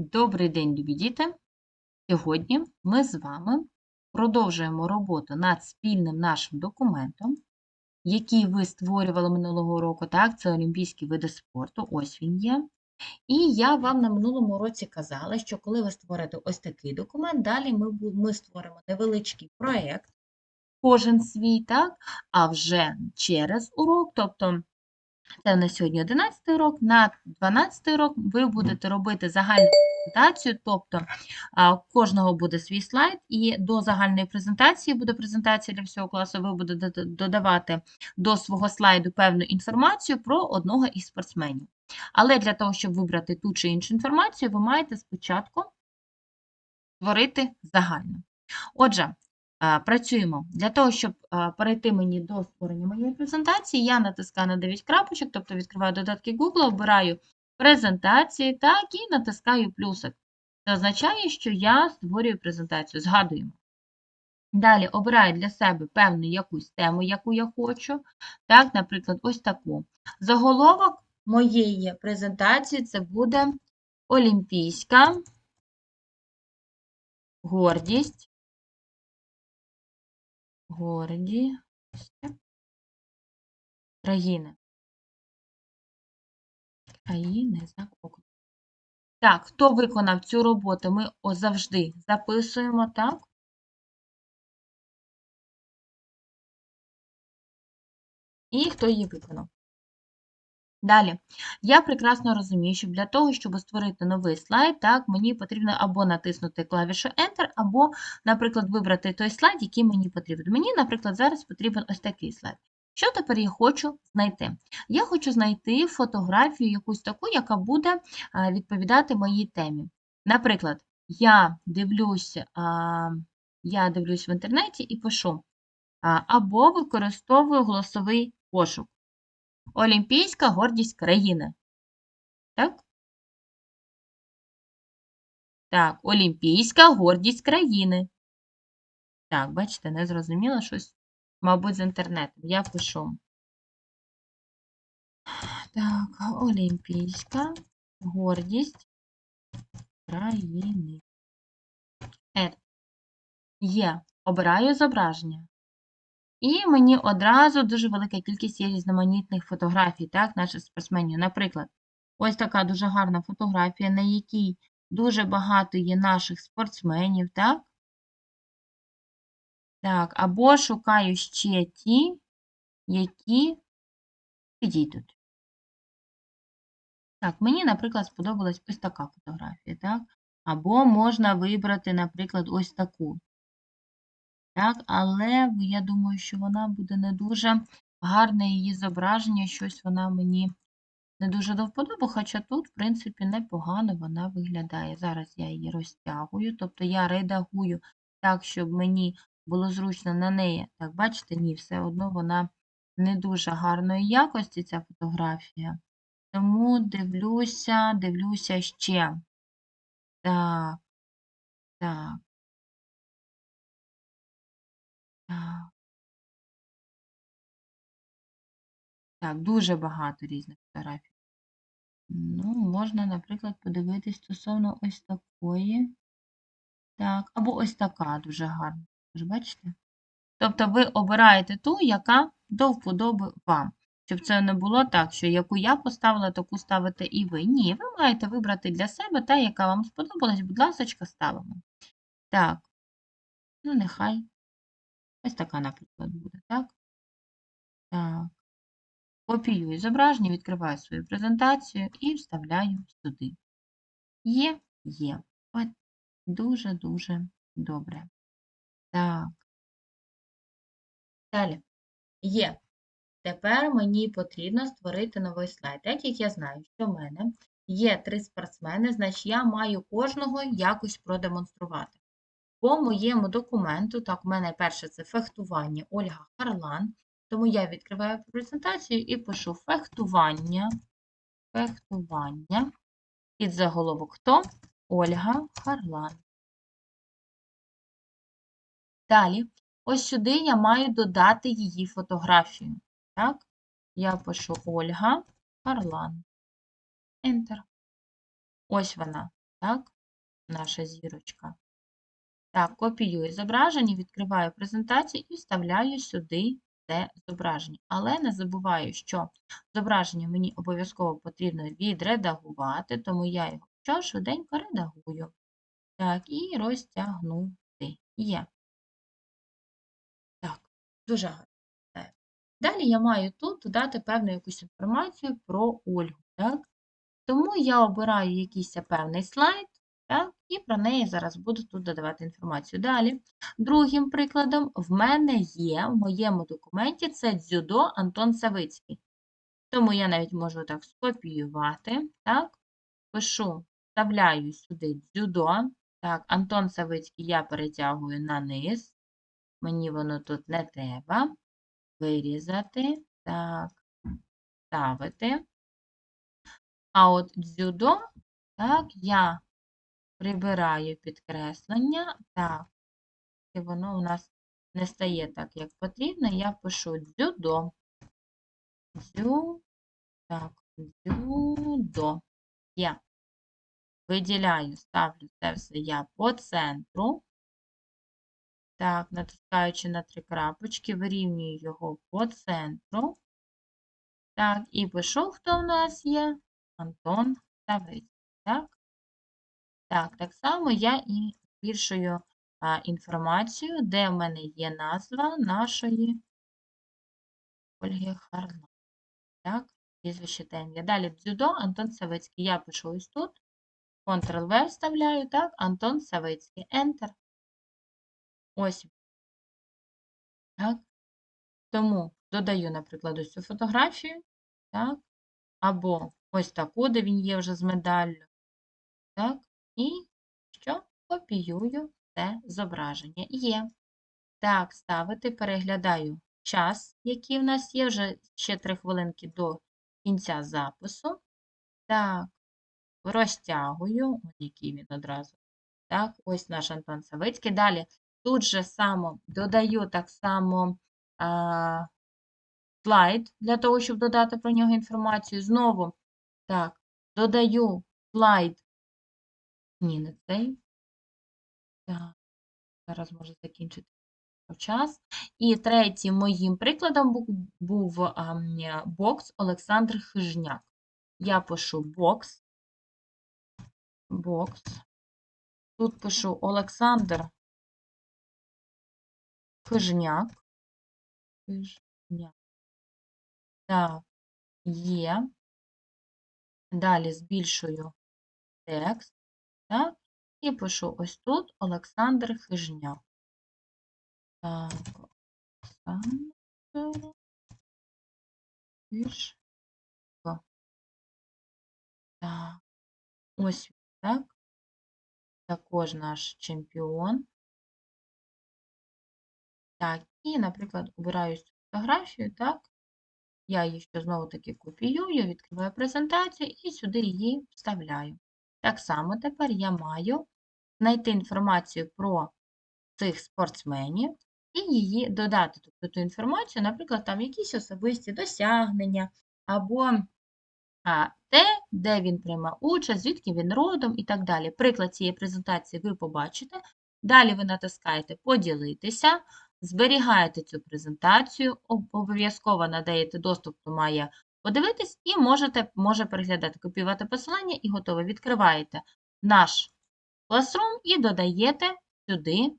Добрий день, любі діти! Сьогодні ми з вами продовжуємо роботу над спільним нашим документом, який ви створювали минулого року. Так, це олімпійські види спорту, ось він є. І я вам на минулому році казала, що коли ви створите ось такий документ, далі ми, ми створимо невеличкий проєкт, кожен свій, так, а вже через урок, тобто це на сьогодні 11 урок. На 12 урок ви будете робити загальну презентацію, тобто у кожного буде свій слайд, і до загальної презентації буде презентація для всього класу. Ви будете додавати до свого слайду певну інформацію про одного із спортсменів. Але для того, щоб вибрати ту чи іншу інформацію, ви маєте спочатку створити загальну. Отже, Працюємо. Для того, щоб перейти мені до створення моєї презентації, я натискаю на 9 крапочок, тобто відкриваю додатки Google, обираю презентації, так, і натискаю плюсик. Це означає, що я створюю презентацію. Згадуємо. Далі обираю для себе певну якусь тему, яку я хочу. Так, наприклад, ось таку. Заголовок моєї презентації це буде Олімпійська гордість гордість країни. Країни знак округ. Так, хто виконав цю роботу, ми завжди записуємо, так? І хто її виконав. Далі, я прекрасно розумію, що для того, щоб створити новий слайд, так, мені потрібно або натиснути клавішу Enter, або, наприклад, вибрати той слайд, який мені потрібен. Мені, наприклад, зараз потрібен ось такий слайд. Що тепер я хочу знайти? Я хочу знайти фотографію якусь таку, яка буде відповідати моїй темі. Наприклад, я дивлюсь, я дивлюсь в інтернеті і пишу, або використовую голосовий пошук. Олімпійська гордість країни. Так? Так, Олімпійська гордість країни. Так, бачите, не зрозуміло щось, мабуть, з інтернетом. Я пишу. Так, Олімпійська гордість країни. Ед. Є. Обираю зображення. І мені одразу дуже велика кількість є різноманітних фотографій, так, наших спортсменів. Наприклад, ось така дуже гарна фотографія, на якій дуже багато є наших спортсменів, так? Так, або шукаю ще ті, які підійдуть. Так, мені, наприклад, сподобалась ось така фотографія, так? Або можна вибрати, наприклад, ось таку. Так, але я думаю, що вона буде не дуже гарне її зображення, щось вона мені не дуже до вподоби, хоча тут, в принципі, непогано вона виглядає. Зараз я її розтягую, тобто я редагую так, щоб мені було зручно на неї. Так, бачите, ні, все одно вона не дуже гарної якості, ця фотографія. Тому дивлюся, дивлюся ще. Так, так. Так. Дуже багато різних фотографій. Ну, можна, наприклад, подивитись стосовно ось такої. Так, або ось така дуже гарна. Ви бачите? Тобто ви обираєте ту, яка до вподоби вам. Щоб це не було так, що яку я поставила, таку ставите і ви. Ні, ви маєте вибрати для себе та, яка вам сподобалась, будь ласка, ставимо. Так, ну нехай. Ось така, наприклад, буде, так? Так. Копіюю зображення, відкриваю свою презентацію і вставляю сюди. Є, є. От дуже-дуже добре. Так. Далі. Є. Тепер мені потрібно створити новий слайд. Так як я знаю, що в мене є три спортсмени, значить я маю кожного якось продемонструвати. По моєму документу, так, у мене перше це фехтування Ольга Харлан. Тому я відкриваю презентацію і пишу фехтування. Фехтування. Під заголовок хто? Ольга Харлан. Далі, ось сюди я маю додати її фотографію. Так, я пишу Ольга Харлан. Enter. Ось вона. так, наша зірочка. Так, копіюю зображення, відкриваю презентацію і вставляю сюди це зображення. Але не забуваю, що зображення мені обов'язково потрібно відредагувати, тому я його що швиденько редагую. Так, і розтягнути. Є. Так, дуже гарно. Е, Далі я маю тут додати певну якусь інформацію про Ольгу. Так? Тому я обираю якийсь певний слайд, так? і про неї зараз буду тут додавати інформацію. Далі, другим прикладом, в мене є в моєму документі це дзюдо Антон Савицький. Тому я навіть можу так скопіювати, так? пишу, вставляю сюди дзюдо. Так, Антон Савицький я перетягую на низ. Мені воно тут не треба. Вирізати, так, ставити. А от дзюдо, так, я прибираю підкреслення, так, і воно у нас не стає так, як потрібно. Я пишу дзюдо. Дзю, так, дзюдо. Я виділяю, ставлю це все я по центру. Так, натискаючи на три крапочки, вирівнюю його по центру. Так, і пишу, хто в нас є? Антон Савицький. Так? Так, так само я і збільшую інформацію, де в мене є назва нашої Ольги Харна. Так, прізвище та ім'я. Далі дзюдо, Антон Савицький. Я пишу ось тут. Ctrl-V вставляю, так, Антон Савицький. Enter. Ось. Так. Тому додаю, наприклад, ось цю фотографію, так, або ось таку, де він є вже з медаллю. Так, і що? Копіюю це зображення. Є. Так, ставити, переглядаю час, який в нас є, вже ще 3 хвилинки до кінця запису. Так, розтягую, ось який він одразу. Так, ось наш Антон Савицький. Далі тут же само додаю так само а, слайд для того, щоб додати про нього інформацію. Знову, так, додаю слайд. Ні, не цей. Так, зараз може закінчити час. І третім моїм прикладом був, був бокс Олександр Хижняк. Я пишу бокс. Бокс. Тут пишу Олександр Хижняк. Хижняк. Так, є. Далі збільшую текст. Так, і пишу ось тут Олександр Хижняк. Так, Олександр Хижняк. Так, ось так. Також наш чемпіон. Так, і, наприклад, обираю цю фотографію, так. Я її ще знову-таки копіюю, відкриваю презентацію і сюди її вставляю. Так само тепер я маю знайти інформацію про цих спортсменів і її додати. Тобто ту інформацію, наприклад, там якісь особисті досягнення, або а, те, де він приймав участь, звідки він родом і так далі. Приклад цієї презентації ви побачите. Далі ви натискаєте Поділитися, зберігаєте цю презентацію, обов'язково надаєте доступ, хто має подивитись, і можете може переглядати, копіювати посилання і готове. Відкриваєте наш Classroom і додаєте сюди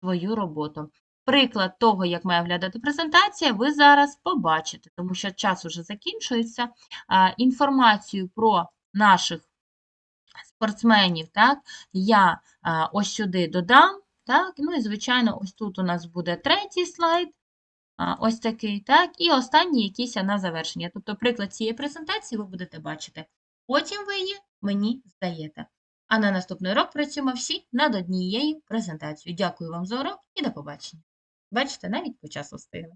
свою роботу. Приклад того, як має виглядати презентація, ви зараз побачите, тому що час уже закінчується. Інформацію про наших спортсменів так, я ось сюди додам. Так, Ну і, звичайно, ось тут у нас буде третій слайд, ось такий, так, і останній якийсь на завершення. Тобто, приклад цієї презентації ви будете бачити. Потім ви її мені здаєте. А на наступний урок працюємо всі над однією презентацією. Дякую вам за урок і до побачення. Бачите, навіть по часу встигли.